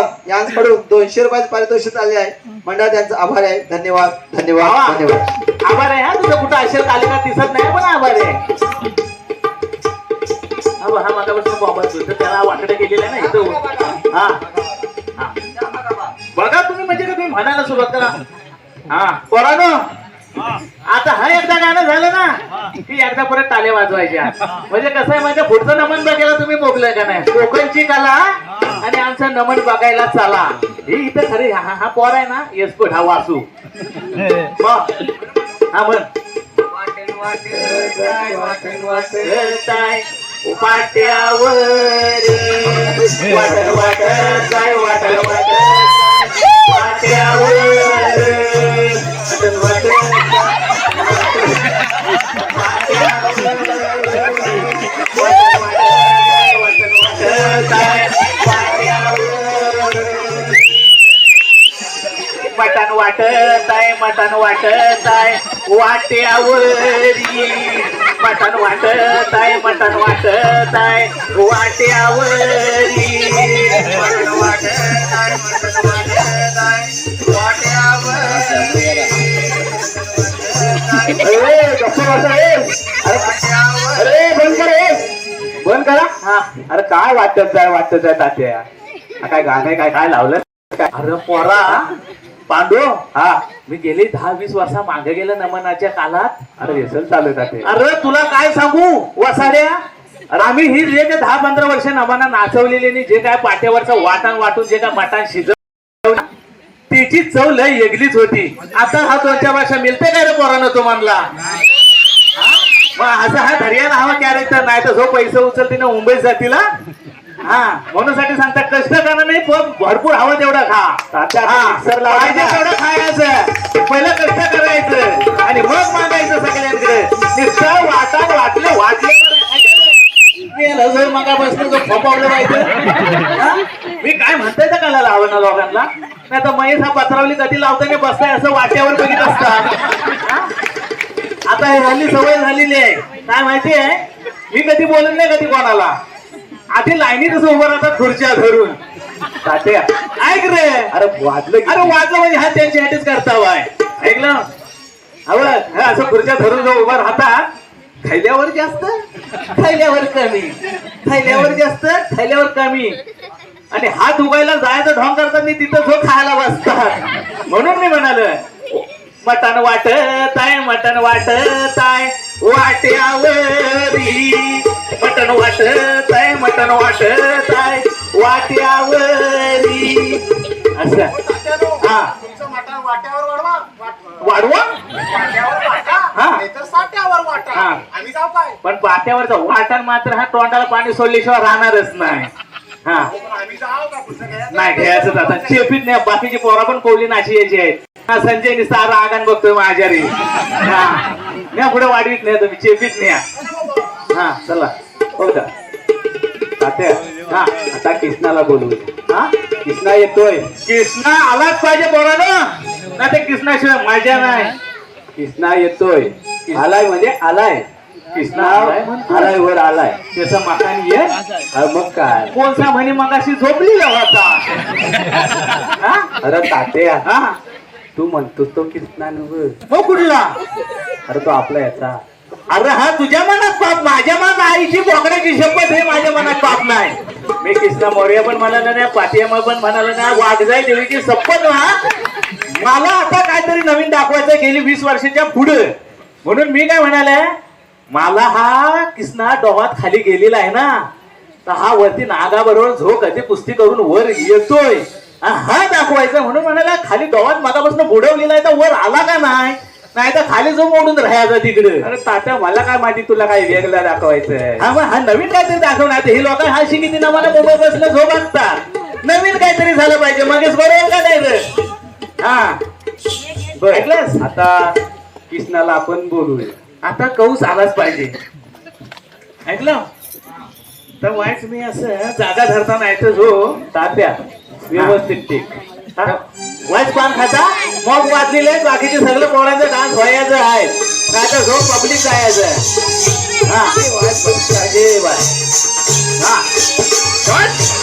कदम यांच्याकडून दोनशे रुपयाचे पारितोषिक आले आहे. मंडळ त्यांचा आभार आहे. धन्यवाद धन्यवाद. धन्यवाद. आभार आहे हा? तुझं कुठं असेल तालिका दिसत नाही पण आभार आहे. हा बघ, हा मागापासून बॉम्बा तुझं त्याला वाकडं केलेलं आहे ना इथं. हा. हा. बघा तुम्ही म्हणजे का तुम्ही म्हणायला सुरुवात करा. हा. पोरानो आता हा एकदा गाणं झालं ना की एकदा परत टाले वाजवायच्या म्हणजे कसं आहे म्हणजे पुढचं नमन बघायला तुम्ही मोकलंय का नाही? कोकणची कला आणि आमचं नमन बघायला चला. हे इथं खरे हा हा पोर आहे ना? येसकोट हा वासू. हा. म्हण. वाटताय पाट्यावर वाटत वाटत जाय वाटत वाटत आहे मटण वाटत आहे वाट्यावरी. मटण वाटत आहे मटण वाटत आहे वाट्यावरी. मटण वाटत आहे मटण वाटत आहे वाट्यावरी. अरे बंद कर रे बंद करा. हा. अरे काय वाटत जाय वाटत जाय तात्या? काय गाणं काय काय लावलं अरे पोरा. पांडू हा. मी गेली दहा वीस वर्षा मागे गेलं नमनाच्या काळात अरे व्यसन चालू तात्या. अरे तुला काय सांगू? वसाड्या अरे आम्ही ही जे काय दहा पंधरा वर्ष नमाना नाचवलेली नाही जे काय पाट्यावरचं वाटण वाटून जे काय मटण शिजव त्याची चव लय वेगळीच होती. आता हा दोनच्या भाषा मिळते काय रे पोरानं हा? मग असं हा धर्याला हवा कॅरेक्टर नाही तर जो पैसे उचलते ना मुंबईत जातील हा? म्हणून साठी सांगतात कष्ट करा नाही पण भरपूर हवं तेवढं खा. हा, ना. तेवढं खायचं. पहिलं कष्ट करायचं आणि मग मागायचं सगळ्यांकडे. नुसतं वाटा वाटले वाटले मगापासून फोपावलं पाहिजे? मी काय म्हणताय त्या कला लावं ना लोकांना नाही तर महेश हा पत्रावली कधी लावताना बसताय असं वाट्यावर बघित असतात? आता हे हल्ली सवय झालेली आहे. काय माहिती आहे? मी कधी बोलत नाही कधी कोणाला. आधी लाईनीत कसं उभं राहतात खुर्च्या धरून. तात्या. ऐक रे. अरे वाजलं की- अरे वाजलं म्हणजे हा त्यांच्यासाठीच करता वाय. ऐकलं? हवं हे असं खुर्च्या धरून जो उभा राहतात थैल्यावर जास्त थैल्यावर कमी. थैल्यावर जास्त थैल्यावर कमी. आणि हात उगायला जायचं ढोंग करतात नाही तिथं जो खायला बसतात. म्हणून मी म्हणाल मटण वाटत आहे मटण वाटत आहे. वाट्यावरी. मटण वाटत आहे मटण वाटत आहे. वाट्यावरी. असं. हा. वाट्यावर वाढवा. वाढवा? हा. नाहीतर वाटा. हा. आम्ही जाऊ काय? पण पाट्यावरचा वाटण मात्र हा तोंडाला पाणी सोडल्याशिवाय राहणारच नाही. हा. पण आम्ही जाऊ का पुढचं घ्यायचं? नाही घ्यायचं आता. चेपीत नाही. बाकीची पोरा पण कोवली नाची यायची आहेत. संजय निस्ता रागान बघतोय माझ्या रे हा पुढे वाढवीत नाही तुम्ही चेपीत न्या. हा चला. हो का? तात्या हा आता कृष्णाला बोलू हा? कृष्णा येतोय. कृष्णा आलाच पाहिजे पोरानं. ना ते कृष्णाशिवाय मजा नाही. कृष्णा येतोय. आलाय म्हणजे आलाय. कृष्णा आलाय. आलाय वर आलाय. त्याचं मकान ये. मग काय? कोणसा म्हणे मगाशी झोपलेला होता हा? अरे तात्या. हा. तू म्हणतो तो कृष्णा नव्ह? मग कुठला? अरे तो आपला याचा. अरे हा तुझ्या मनात पाप माझ्या मनात आईची बोकड्याची शपथ हे माझ्या मनात पाप नाही. मी कृष्णा मौर्य पण म्हणाला नाही पाटियामा पण म्हणाला नाही वाघजाई देवीची शपथ ना मला आता काहीतरी नवीन दाखवायचं गेली वीस वर्षाच्या पुढे. म्हणून मी काय म्हणाले मला हा कृष्णा डोहात खाली गेलेला आहे ना तर हा वरती नागाबरोबर झोक ते कुस्ती करून वर येतोय. हा दाखवायचा म्हणून म्हणाला खाली डोहात मागापासून बुडवलेला आहे तर वर आला का नाही? नाही तर खाली जो मोडून राहायचा तिकडे. अरे तात्या मला काय माहिती तुला काय वेगळं दाखवायचंय? हा मग हा नवीन काहीतरी दाखवणार हे लोक हा शिकिती ना मला मोबाईल बसलं झोपागतात नवीन काहीतरी झालं पाहिजे. मगच बरोबर का नाही? हा. बर. ऐकलंस? आता कृष्णाला आपण बोलूया. आता कौस आलाच पाहिजे. ऐकलं? तर वाईट मी असं जागा धरताना ऐकतो जो तात्या व्यवस्थित टिक. वाईट पान खाता? मग वाचलेले बाकीचे सगळं पोरांचं डान्स व्हायचं आहे. तर जो पब्लिक जायचं हा. हे. हा.